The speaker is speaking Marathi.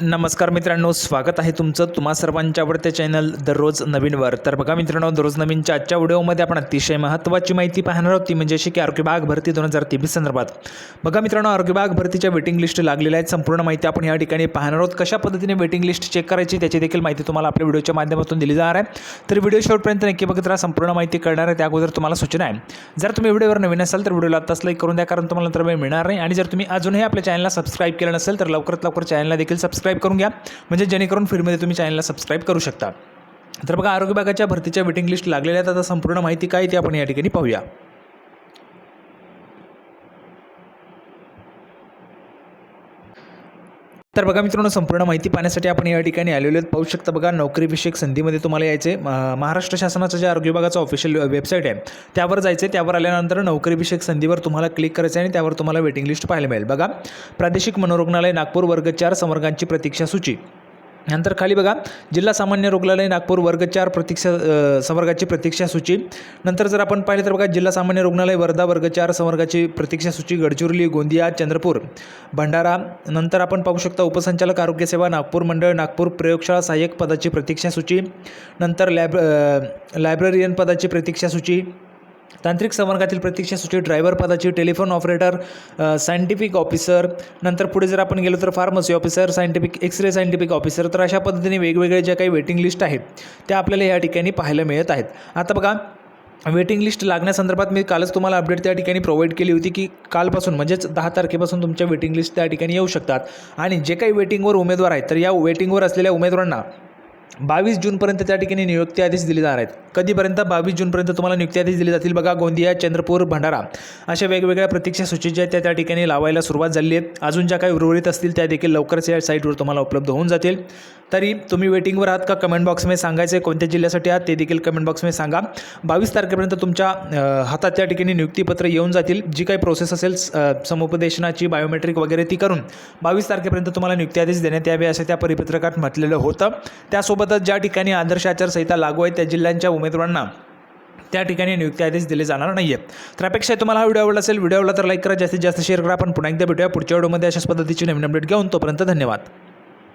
नमस्कार मित्रांनो स्वागत आहे तुमचं तुम्हा सर्वांच्या आवडत्या चॅनल दररोज नवीनवर. तर बघा मित्रांनो दररोज नवीनच्या आजच्या व्हिडिओमध्ये आपण अतिशय महत्त्वाची माहिती पाहणार आहोत. ती म्हणजे अशी की आरोग्य विभाग भरती दोन हजार तेवीस संदर्भात. बघा मित्रांनो आरोग्य विभाग भरतीच्या वेटिंग लिस्ट लागलेल्या आहेत. संपूर्ण माहिती आपण या ठिकाणी पाहणार आहोत. कशा पद्धतीने वेटिंग लिस्ट चेक करायची त्याची देखील माहिती तुम्हाला आपल्या व्हिडिओच्या माध्यमातून दिली जाणार आहे. तर व्हिडिओ शेवटपर्यंत नक्की बघत राहा. संपूर्ण माहिती कळणार आहे. त्या अगोदर तुम्हाला सूचना आहे. जर तुम्ही व्हिडिओवर नवीन असाल तर व्हिडिओला आत्ताच लाईक करून द्या कारण तुम्हाला नंतर वेळ मिळणार नाही. आणि जर तुम्ही अजूनही आपल्या चॅनलला सबस्क्राईब केलं नसेल तर लवकरात लवकर चॅनलला देखील सबस्क्राईब करून घ्या. म्हणजे जेणेकरून फ्रीमध्ये तुम्ही चॅनलला सबस्क्राईब करू शकता. तर बघा आरोग्य विभागाच्या भरतीच्या वेटिंग लिस्ट लागलेल्या आहेत. आता संपूर्ण माहिती काय ती आपण या ठिकाणी पाहूया. तर बघा मित्रांनो संपूर्ण माहिती पाहण्यासाठी आपण या ठिकाणी आलेलो आहेत. पाहू शकता बघा नोकरीविषयक संधीमध्ये तुम्हाला यायचे महाराष्ट्र शासनाचं जे आरोग्य विभागाचं ऑफिशियल वेबसाईट आहे त्यावर जायचं आहे त्यावर आल्यानंतर नोकरीविषयक संधीवर तुम्हाला क्लिक करायचं आहे आणि त्यावर तुम्हाला वेटिंग लिस्ट पाहायला मिळेल. बघा प्रादेशिक मनोरुग्णालय नागपूर वर्ग चार संवर्गांची प्रतीक्षा सूची. नंतर खाली बघा जिल्हा सामान्य रुग्णालय नागपूर वर्ग चार प्रतीक्षा संवर्गाची प्रतीक्षा सूची. नंतर जर आपण पाहिलं तर बघा जिल्हा सामान्य रुग्णालय वर्धा वर्ग चार संवर्गाची प्रतीक्षा सूची गडचिरोली गोंदिया चंद्रपूर भंडारा. नंतर आपण पाहू शकता उपसंचालक आरोग्य सेवा नागपूर मंडळ नागपूर प्रयोगशाळा सहाय्यक पदाची प्रतीक्षा सूची. नंतर लॅब लायब्ररियन पदाची प्रतीक्षा सूची. तांत्रिक संवर्गातील प्रतीक्षा सूची ड्रायव्हर पदाची टेलिफोन ऑपरेटर सायंटिफिक ऑफिसर नंतर पुढे जर आपण गेलो तर pharmacy officer scientific X-ray scientific officer तर अशा पद्धतीने वेगवेगळे ज्या काही वेटिंग लिस्ट आहेत त्या आपल्याला या ठिकाणी पाहायला मिळत आहेत. आता बघा वेटिंग लिस्ट लागण्यासंदर्भात मी कालच तुम्हाला अपडेट त्या ठिकाणी प्रोव्हाइड केली होती की कालपासून म्हणजेच दहा तारखेपासून तुमच्या वेटिंग लिस्ट त्या ठिकाणी येऊ शकतात. आणि जे काही वेटिंगवर उमेदवार आहेत तर या वेटिंगवर असलेल्या उमेदवारांना बावीस जूनपर्यंत त्या ठिकाणी नियुक्ती आदेश दिले जाणार आहेत. कधीपर्यंत? बावीस जूनपर्यंत तुम्हाला नियुक्ती आदेश दिले जातील बघा गोंदिया चंद्रपूर भंडारा. अशा वेगवेगळ्या प्रतीक्षा सूची ज्या आहेत त्या त्या ठिकाणी लावायला सुरुवात झाली आहे अजून ज्या काही उर्वरित असतील त्या देखील लवकरच या साईटवर तुम्हाला उपलब्ध होऊन जातील. तरी तुम्ही वेटिंगवर आहात का? कमेंट बॉक्समध्ये सांगायचं आहे कोणत्या जिल्ह्यासाठी आहात ते देखील कमेंट बॉक्समध्ये सांगा. बावीस तारखेपर्यंत तुमच्या हातात त्या ठिकाणी नियुक्तीपत्र येऊन जातील. जी काही प्रोसेस असेल समुपदेशनाची बायोमेट्रिक वगैरे ती करून बावीस तारखेपर्यंत तुम्हाला नियुक्ती आदेश देण्यात यावे असं त्या परिपत्रकात म्हटलेलं होतं. त्यासोबत त्यासोबतच ज्या ठिकाणी आदर्श आचारसंहिता लागू आहे त्या जिल्ह्यांच्या उमेदवारांना त्या ठिकाणी नियुक्ती आदेश दिले जाणार नाही आहेत तर अपेक्षा तुम्हाला हा व्हिडिओ आवडला असेल व्हिडिओ आवडला तर लाईक करा. जास्तीत जास्त शेअर करा. आपण पुन्हा एकदा भेटूया पुढच्या व्हिडिओमध्ये अशाच पद्धतीची नवीन अपडेट घेऊन तोपर्यंत धन्यवाद.